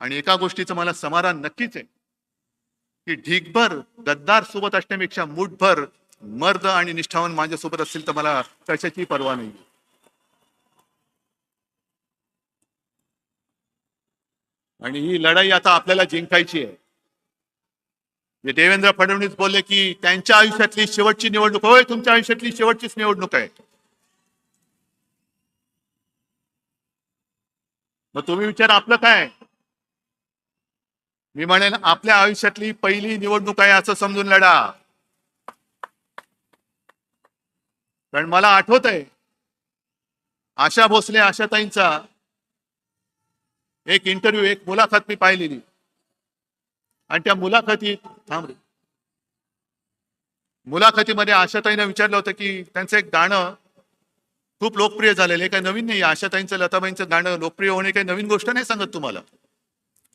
आणि एका गोष्टीचं मला समाधान नक्कीच आहे. की ढीकभर गद्दार सोबत असण्यापेक्षा मुठभर मर्द आणि निष्ठावान माझ्यासोबत असतील तर मला कशाची पर्वा नाही. आणि ही लढाई आता आपल्याला जिंकायची आहे. जे देवेंद्र फडणवीस बोलले की त्यांच्या आयुष्यातली शेवटची निवडणूक होय तुमच्या आयुष्यातली शेवटचीच निवडणूक आहे. मग तुम्ही विचार आपलं काय मी म्हणेन आपल्या आयुष्यातली पहिली निवडणूक आहे असं समजून लढा. कारण मला आठवत आहे आशा भोसले आशाताईंचा एक इंटरव्ह्यू एक मुलाखत मी पाहिलेली. आणि त्या मुलाखतीत थांब रे. मुलाखतीमध्ये आशाताईनं विचारलं होतं की त्यांचं एक गाणं खूप लोकप्रिय झालेलं आहे. काही नवीन नाही आशाताईंचं लताबाईंचं गाणं लोकप्रिय होणे काही नवीन गोष्ट नाही सांगत तुम्हाला.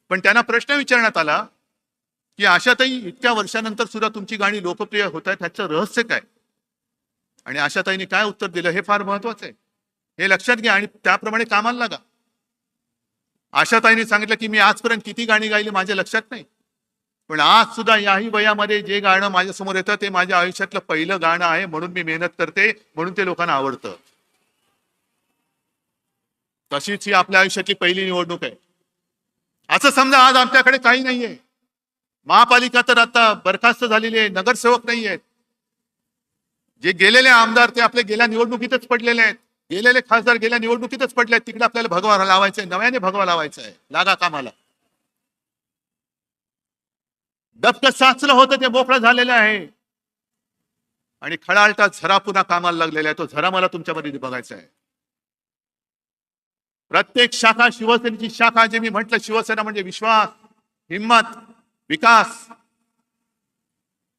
पण त्यांना प्रश्न विचारण्यात आला की आशाताई इतक्या वर्षानंतर सुद्धा तुमची गाणी लोकप्रिय होत आहेत ह्याचं रहस्य काय? आणि आशाताईने काय उत्तर दिलं हे फार महत्वाचं आहे. हे लक्षात घ्या आणि त्याप्रमाणे कामाला लागा. आशाताईने सांगितलं की मी आजपर्यंत किती गाणी गायली माझ्या लक्षात नाही. पण आज सुद्धा याही वयामध्ये जे गाणं माझ्यासमोर येतं ते माझ्या आयुष्यातलं पहिलं गाणं आहे म्हणून मी मेहनत करते म्हणून ते लोकांना आवडतं. तशीच ही आपल्या आयुष्यातली पहिली निवडणूक आहे. असं समजा आज आमच्याकडे काही नाहीये. महापालिका तर आता बरखास्त झालेली आहे नगरसेवक नाही आहेत जे गेलेले आमदार ते आपले गेल्या निवडणुकीतच पडलेले आहेत. गेलेले खासदार गेल्या निवडणुकीतच पडले आहेत तिकडे आपल्याला भगवा लावायचा आहे नव्याने भगवा लावायचा आहे लागा कामाला. डबक साचलं होतं ते मोकळं झालेलं आहे. आणि खळाळटा झरा पुन्हा कामाला लागलेला आहे तो झरा मला तुमच्यामध्ये बघायचा आहे. प्रत्येक शाखा शिवसेनेची शाखा जे मी म्हटलं शिवसेना म्हणजे विश्वास हिंमत विकास.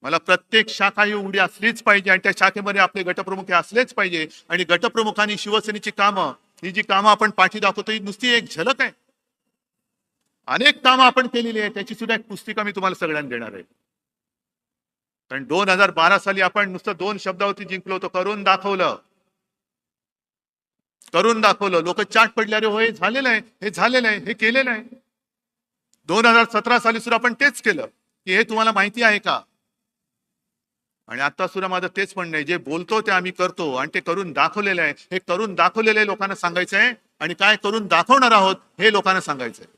मला प्रत्येक शाखा ही उडी असलीच पाहिजे आणि त्या शाखेमध्ये आपले गटप्रमुख हे असलेच पाहिजे. आणि गटप्रमुखांनी शिवसेनेची कामं ही जी कामं आपण पाठी दाखवतो ही नुसती एक झलक आहे. अनेक कामं आपण केलेली आहे त्याची सुद्धा एक पुस्तिका मी तुम्हाला सगळ्यांना देणार आहे. कारण दोन हजार बारा साली आपण नुसतं दोन शब्दावरती जिंकलो होतो करून दाखवलं. करून दाखवलं. लोक चाट पडले अरे हो हे झालेलं आहे हे झालेलं आहे हे केलेलं आहे. दोन हजार सतरा साली सुद्धा आपण तेच केलं. की हे तुम्हाला माहिती आहे का? आणि आता सुद्धा माझं तेच म्हणणं आहे. जे बोलतो ते आम्ही करतो आणि ते करून दाखवलेलं आहे. हे करून दाखवलेलं आहे लोकांना सांगायचं आहे. आणि काय करून दाखवणार आहोत हे लोकांना सांगायचं आहे.